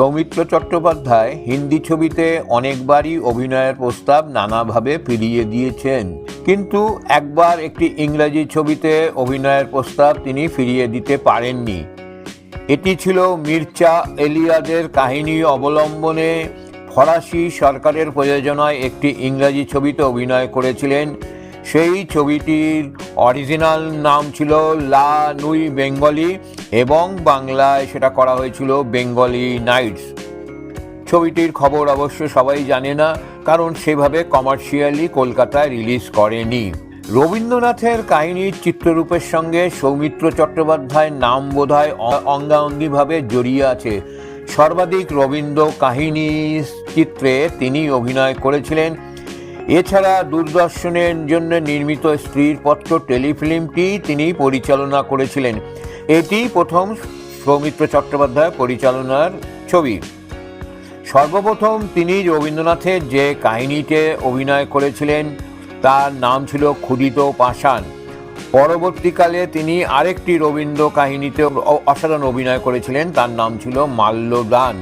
সৌমিত্র চট্টোপাধ্যায় হিন্দি ছবিতে অনেকবারই অভিনয়ের প্রস্তাব নানাভাবে ফিরিয়ে দিয়েছেন। কিন্তু একবার একটি ইংরাজি ছবিতে অভিনয়ের প্রস্তাব তিনি ফিরিয়ে দিতে পারেননি। এটি ছিল মির্চা এলিয়াদের কাহিনী অবলম্বনে ফরাসি সরকারের প্রযোজনায় একটি ইংরাজি ছবিতে অভিনয় করেছিলেন। সেই ছবিটির অরিজিনাল নাম ছিল লা নুই বেঙ্গলি এবং বাংলায় সেটা করা হয়েছিল বেঙ্গলি নাইটস। ছবিটির খবর অবশ্য সবাই জানে না, কারণ সেভাবে কমার্শিয়ালি কলকাতায় রিলিজ করেনি। রবীন্দ্রনাথের কাহিনীর চিত্ররূপের সঙ্গে সৌমিত্র চট্টোপাধ্যায়ের নাম বোধহয় অঙ্গাঙ্গিভাবে জড়িয়ে আছে। সর্বাধিক রবীন্দ্র কাহিনী চিত্রে তিনি অভিনয় করেছিলেন এছাড়া দূরদর্শনের জন্য নির্মিত স্ত্রীর পত্র, টেলিফিল্মটি তিনি পরিচালনা করেছিলেন। এটি প্রথম সৌমিত্র চট্টোপাধ্যায় পরিচালনার ছবি। সর্বপ্রথম তিনি রবীন্দ্রনাথের যে কাহিনীতে অভিনয় করেছিলেন, তার নাম ছিল ক্ষুদিত পাষাণ। পরবর্তীকালে তিনি আরেকটি রবীন্দ্র কাহিনীতে অসাধারণ অভিনয় করেছিলেন, তার নাম ছিল মাল্যদান।